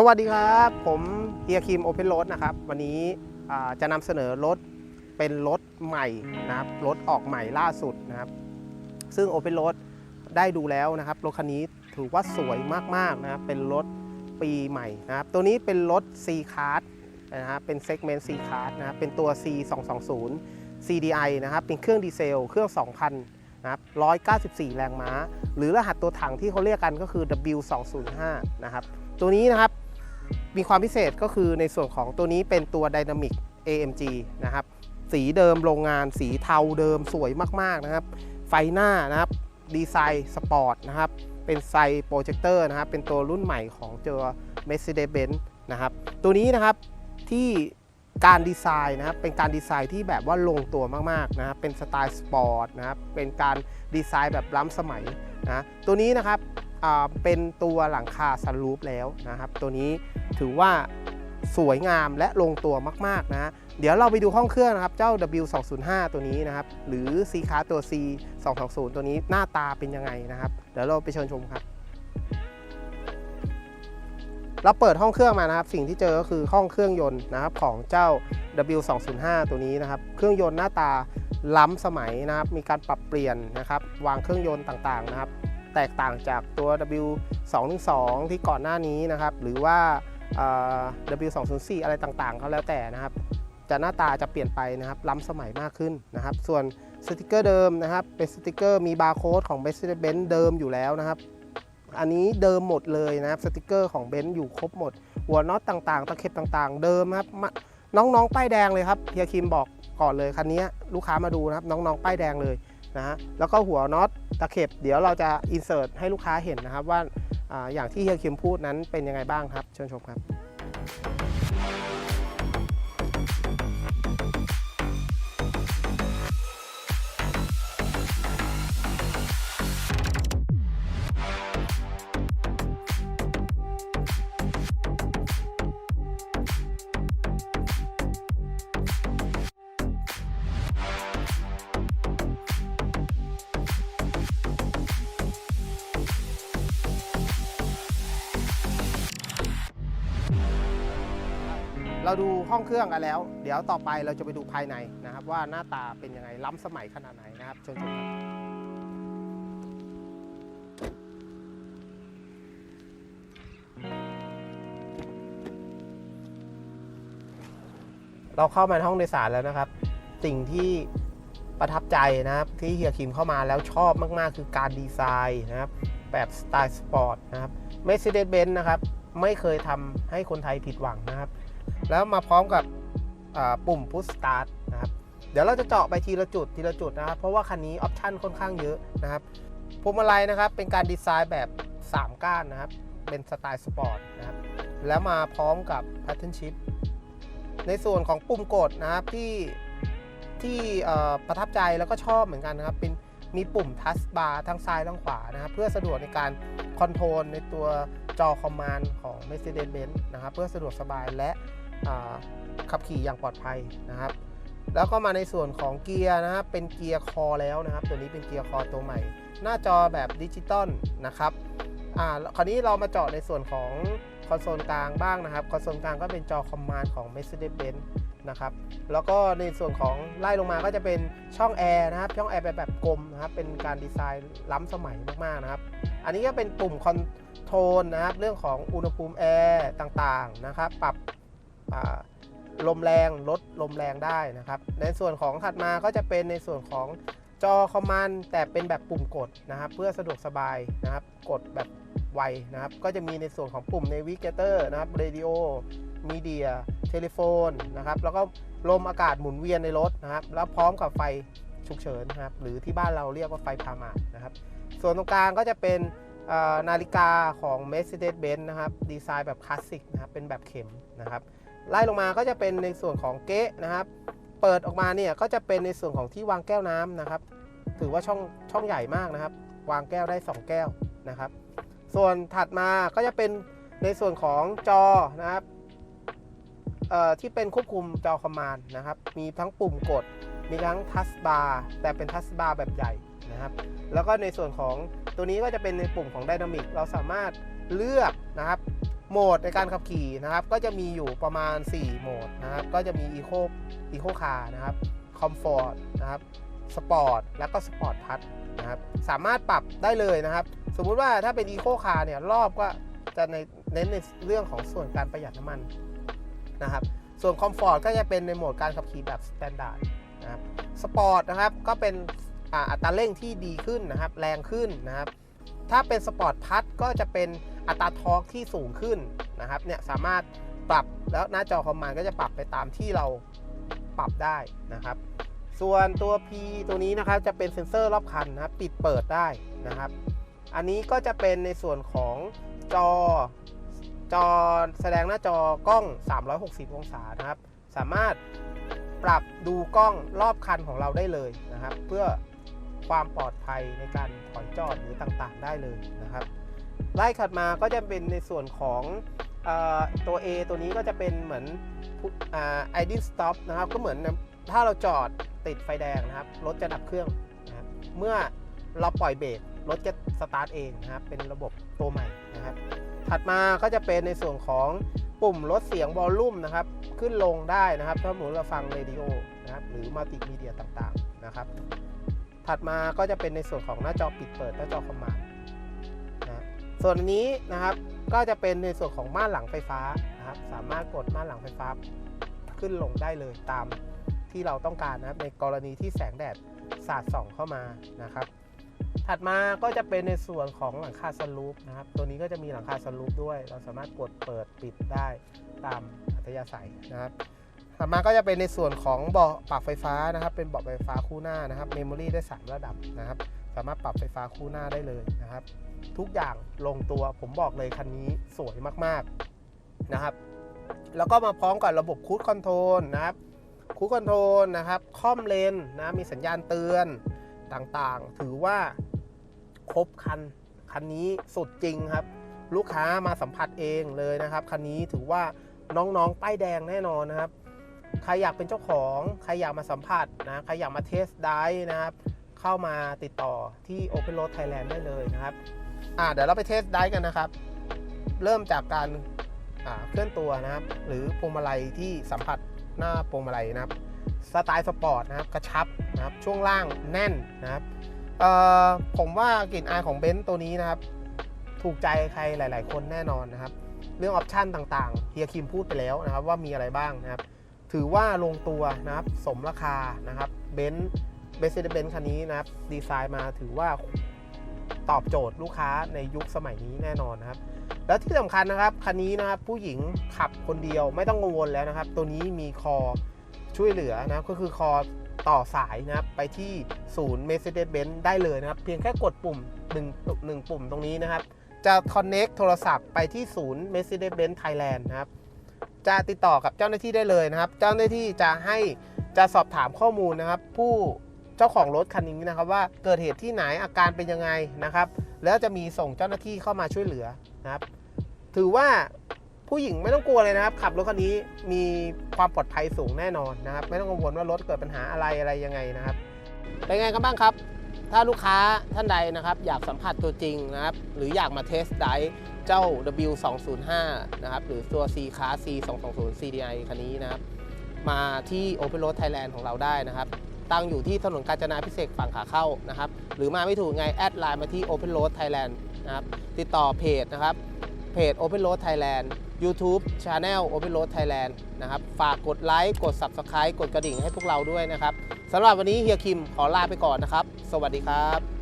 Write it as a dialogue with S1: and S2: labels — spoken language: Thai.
S1: สวัสดีครับ ผมเฮียคิมโอเพนรถนะครับ วันนี้จะนำเสนอรถเป็นรถใหม่นะครับ รถออกใหม่ล่าสุดนะครับ ซึ่งโอเพนรถได้ดูแล้วนะครับ รถคันนี้ถือว่าสวยมาก ๆ นะครับ เป็นรถปีใหม่นะครับ ตัวนี้เป็นรถ C Class นะครับเป็นเซกเมนต์ C Class นะครับ เป็นตัว C 2 2 0 CDI นะครับ เป็นเครื่องดีเซล เครื่อง 2,000นะครับ194 แรงม้า หรือรหัสตัวถังที่เขาเรียกกันก็คือ W205 นะครับ ตัวนี้นะครับ มีความพิเศษก็คือในส่วนของตัวนี้เป็นตัว Dynamic AMG นะครับ สีเดิมโรงงานสีเทาเดิมสวยมากๆนะครับ ไฟหน้านะครับดีไซน์สปอร์ตนะครับ เป็นไซโปรเจคเตอร์นะครับ เป็นตัวรุ่นใหม่ของตัว Mercedes-Benz นะครับ ตัวนี้นะครับที่การดีไซน์นะครับเป็นการดีไซน์ที่แบบว่าลงตัวมากๆนะครับเป็นสไตล์สปอร์ตนะครับเป็นการดีไซน์แบบล้ำสมัยนะตัวนี้นะครับ เป็นตัวหลังคาซันรูฟแล้วนะครับ ตัวนี้ถือว่าสวยงามและลงตัวมาก ๆ นะ เดี๋ยวเราไปดูห้องเครื่องนะครับ เจ้า W205 ตัวนี้นะครับ หรือ C คาตัว C220 ตัวนี้หน้าตาเป็นยังไงนะครับ เดี๋ยวเราไปเชิญชมครับ เราเปิดห้องเครื่องมานะครับ สิ่งที่เจอก็คือห้องเครื่องยนต์นะครับของเจ้า W205 ตัวนี้นะครับ เครื่องยนต์หน้าตาล้ำสมัยนะครับ มีการปรับเปลี่ยนนะครับ วางเครื่องยนต์ต่างๆนะครับ แตกต่างจากตัว W212 ที่ก่อนหน้านี้นะครับ หรือว่า W204 อะไรต่างๆเขาแล้วแต่นะครับ จะหน้าตาจะเปลี่ยนไปนะครับล้ำสมัยมากขึ้นนะครับ ส่วนสติกเกอร์เดิมนะครับ เป็นสติกเกอร์มีบาร์โค้ดของ Mercedes-Benz เดิมอยู่แล้วนะครับ อันนี้เดิมหมดเลยนะครับสติกเกอร์ของเบนซ์อยู่ครบหมด หัวน็อตต่างๆ ตะเข็บต่างๆ เดิมครับน้องๆป้ายแดงเลยครับเฮียคิมบอกก่อนเลยคันนี้ลูกค้ามาดูนะครับน้องๆป้ายแดงเลย นะฮะแล้วก็หัวน็อตตะเข็บ เดี๋ยวเราจะอินเสิร์ตให้ลูกค้าเห็นนะครับว่าออย่างที่เฮียคิมพูดนั้นเป็นยังไงบ้างครับ เชิญชมครับ เราดูห้องเครื่องกันแล้ว เดี๋ยวต่อไปเราจะไปดูภายในนะครับ ว่าหน้าตาเป็นยังไงล้ำสมัยขนาดไหนนะครับเชิญชมครับเราเข้ามาในห้องโดยสารแล้วนะครับ สิ่งที่ประทับใจนะครับ ที่เฮียคิมเข้ามาแล้วชอบมากๆ คือการดีไซน์นะครับ แบบสไตล์สปอร์ตนะครับ Mercedes-Benz นะครับ ไม่เคยทำให้คนไทยผิดหวังนะครับ แล้วมาพร้อมกับอ่าปุ่ม push start นะครับ เดี๋ยวเราจะเจาะไปทีละจุดทีละจุดนะครับ เพราะว่าคันนี้ออปชันค่อนข้างเยอะนะครับพวงมาลัยนะครับเป็นการดีไซน์แบบ 3 ก้านนะครับ เป็นสไตล์สปอร์ตนะครับ แล้วมาพร้อมกับ pattern shift ในส่วนของปุ่มกดนะครับที่ที่ประทับใจแล้วก็ชอบเหมือนกันนะครับ เป็นมีปุ่มทัชบาร์ทั้งซ้ายทั้งขวานะครับ เพื่อสะดวกในการคอนโทรลในตัวจอคอมมานด์ของ Mercedes-Benz นะครับ เพื่อสะดวกสบายและ ขับขี่อย่างปลอดภัยนะครับ แล้วก็มาในส่วนของเกียร์นะครับเป็นเกียร์คอแล้วนะครับ ตัวนี้เป็นเกียร์คอตัวใหม่ หน้าจอแบบดิจิตอลนะครับอ่าคราวนี้เรามาเจาะในส่วนของคอนโซลกลางบ้างนะครับคอนโซลกลางก็เป็นจอคอมมานด์ของ Mercedes-Benz นะครับแล้วก็ในส่วนของไล่ลงมาก็จะเป็นช่องแอร์นะครับ ช่องแอร์แบบแบบกลมนะครับ เป็นการดีไซน์ล้ำสมัยมากๆนะครับ อันนี้ก็เป็นปุ่มคอนโทรลนะครับ เรื่องของอุณหภูมิแอร์ต่างๆนะครับ ปรับ ลมแรงลดลมแรงได้นะครับ ในส่วนของถัดมาก็จะเป็นในส่วนของจอคอมมานด์แต่เป็นแบบปุ่มกดนะครับ เพื่อสะดวกสบายนะครับ กดแบบไวนะครับ ก็จะมีในส่วนของปุ่ม Navigator นะครับ Radio Media เทเลโฟนนะครับ แล้วก็ลมอากาศหมุนเวียนในรถนะครับ แล้วพร้อมกับไฟฉุกเฉินนะครับ หรือที่บ้านเราเรียกว่าไฟพามาดนะครับ ส่วนตรงกลางก็จะเป็นนาฬิกาของ Mercedes-Benz นะครับ ดีไซน์แบบคลาสสิกนะครับ เป็นแบบเข็มนะครับ ไล่ลงมาก็จะเป็นในส่วนของเก๊ะนะครับ เปิดออกมาเนี่ยก็จะเป็นในส่วนของที่วางแก้วน้ำนะครับ ถือว่าช่องช่องใหญ่มากนะครับ วางแก้วได้ 2 แก้วนะครับ ส่วนถัดมาก็จะเป็นในส่วนของจอนะครับเอ่อที่เป็นควบคุมจอคอมมานด์นะครับ มีทั้งปุ่มกด มีทั้งทัชบาร์แต่เป็นทัชบาร์แบบใหญ่นะครับ แล้วก็ในส่วนของตัวนี้ก็จะเป็นในปุ่มของ Dynamic เราสามารถเลือกนะครับ โหมดในการขับขี่นะครับ ก็จะมีอยู่ประมาณ 4 โหมดนะครับ ก็จะมี Eco Eco Car นะครับ Comfort นะครับ Sport แล้วก็ Sport Plus นะครับสามารถปรับได้เลยนะครับ สมมุติว่าถ้าเป็น Eco Car เนี่ยรอบก็จะในเน้นในเรื่องของส่วนการประหยัดน้ำมันนะครับ ส่วน Comfort ก็จะเป็นในโหมดการขับขี่แบบ Standard นะครับ Sport นะครับก็เป็นอัตราเร่งที่ดีขึ้นนะครับ แรงขึ้นนะครับ ถ้าเป็นสปอร์ตพัทก็จะเป็น อัตราทอร์กที่สูงขึ้นนะครับเนี่ยสามารถปรับแล้วหน้าจอคอมมานด์ก็จะปรับไปตามที่เราปรับได้นะครับ ส่วนตัว P ตัวนี้นะครับจะเป็นเซ็นเซอร์รอบคันนะครับปิดเปิดได้นะครับ อันนี้ก็จะเป็นในส่วนของจอจอแสดงหน้าจอกล้อง 360 องศานะครับ สามารถปรับดูกล้องรอบคันของเราได้เลยนะครับ เพื่อความปลอดภัยในการถอยจอดหรือต่างๆ ได้เลยนะครับ ไล่ถัดมาก็จะเป็นในส่วนของอตัว A ตัวนี้ก็จะเป็นเหมือนอ่า idle stop นะครับ ก็เหมือนถ้าเราจอดติดไฟแดงนะครับ รถจะดับเครื่องนะครับเมื่อเราปล่อยเบรกรถจะสตาร์ทเองนะครับ เป็นระบบตัวใหม่นะครับ ถัดมาก็จะเป็นในส่วนของปุ่มลดเสียงวอลลุ่มนะครับ ขึ้นลงได้นะครับ ถ้าสมมติเราฟังเรดิโอนะครับ หรือมัลติมีเดียต่างๆนะครับ ถัดมาก็จะเป็นในส่วนของหน้าจอปิดเปิดหน้าจอคอมมานด์ ส่วนนี้นะครับก็จะเป็นในส่วนของม่านหลังไฟฟ้านะครับสามารถกดม่านหลังไฟฟ้า ขึ้นลงได้เลยตามที่เราต้องการนะครับในกรณีที่แสงแดดสาดส่องเข้ามานะครับ ถัดมาก็จะเป็นในส่วนของหลังคาสลูปนะครับ ตัวนี้ก็จะมีหลังคาสลูปด้วย เราสามารถกดเปิดปิดได้ตามอัธยาศัยนะครับ ถัดมาก็จะเป็นในส่วนของเบาะปรับไฟฟ้านะครับ เป็นเบาะไฟฟ้าคู่หน้านะครับเมมโมรี่ได้ 3 ระดับนะครับ สามารถปรับไฟฟ้าคู่หน้าได้เลยนะครับ ทุกอย่างลงตัวผมบอกเลยคันนี้สวยมากๆนะครับ แล้วก็มาพร้อมกับระบบคูดคอนโทรลนะครับคูดคอนโทรลนะครับคอมเลนนะมีสัญญาณเตือนต่างๆ ถือว่าครบคัน คันนี้สุดจริงครับ ลูกค้ามาสัมผัสเองเลยนะครับ คันนี้ถือว่าน้องๆ ป้ายแดงแน่นอนนะครับ ใครอยากเป็นเจ้าของ ใครอยากมาสัมผัสนะ ใครอยากมาเทสได้นะครับ เข้ามาติดต่อที่ Open Road Thailand ได้เลยนะครับอ่าเดี๋ยวเราไปเทสได้กันนะครับ เริ่มจากการอ่าเคลื่อนตัวนะครับ หรือพวงมาลัยที่สัมผัสหน้าพวงมาลัยนะครับสไตล์สปอร์ตนะครับกระชับนะครับช่วงล่างแน่นนะครับผมว่ากลิ่นอายของเบนซ์ตัวนี้นะครับ ถูกใจใครหลาย ๆ คนแน่นอนนะครับ เรื่องออปชันต่างๆเฮียคิมพูดไปแล้วนะครับ ว่ามีอะไรบ้างนะครับ ถือว่าลงตัวนะครับ สมราคานะครับเบนซ์ เบสเซเบนคันนี้นะครับดีไซน์มาถือว่าตอบโจทย์ลูกค้าในยุคสมัยนี้แน่นอนนะครับ แล้วที่สำคัญนะครับคันนี้นะครับผู้หญิงขับคนเดียวไม่ต้องกังวลแล้วนะครับ ตัวนี้มีคอช่วยเหลือนะครับก็คือคอต่อสายนะครับไปที่ศูนย์ Mercedes-Benz ได้เลยนะครับ เพียงแค่กดปุ่มหนึ่งหนึ่งปุ่มตรงนี้นะครับ จะ connect โทรศัพท์ไปที่ศูนย์ Mercedes-Benz Thailand นะครับ จะติดต่อกับเจ้าหน้าที่ได้เลยนะครับ เจ้าหน้าที่จะให้จะสอบถามข้อมูลนะครับ ผู้ เจ้าของรถคันนี้นะครับว่าเกิดเหตุที่ไหนอาการเป็นยังไงนะครับ แล้วจะมีส่งเจ้าหน้าที่เข้ามาช่วยเหลือนะครับ ถือว่าผู้หญิงไม่ต้องกลัวเลยนะครับ ขับรถคันนี้มีความปลอดภัยสูงแน่นอนนะครับ ไม่ต้องกังวลว่ารถเกิดปัญหาอะไรอะไรยังไงนะครับเป็นไงกันบ้างครับ ถ้าลูกค้าท่านใดนะครับ อยากสัมผัสตัวจริงนะครับ หรืออยากมาเทสไดเจ้า W205 นะครับ หรือตัว C Class C220 CDI คันนี้นะครับ มาที่ Open Road Thailand ของเราได้นะครับ ตั้งอยู่ที่ถนนกาญจนาพิเศษฝั่งขาเข้านะครับ หรือมาไม่ถูกไง แอดไลน์มาที่ Open Road Thailand นะครับ ติดต่อเพจนะครับ เพจ Open Road Thailand YouTube Channel Open Road Thailand นะครับ ฝากกดไลค์ กด Subscribe กดกระดิ่งให้พวกเราด้วยนะครับสำหรับวันนี้เฮียคิมขอลาไปก่อนนะครับ สวัสดีครับ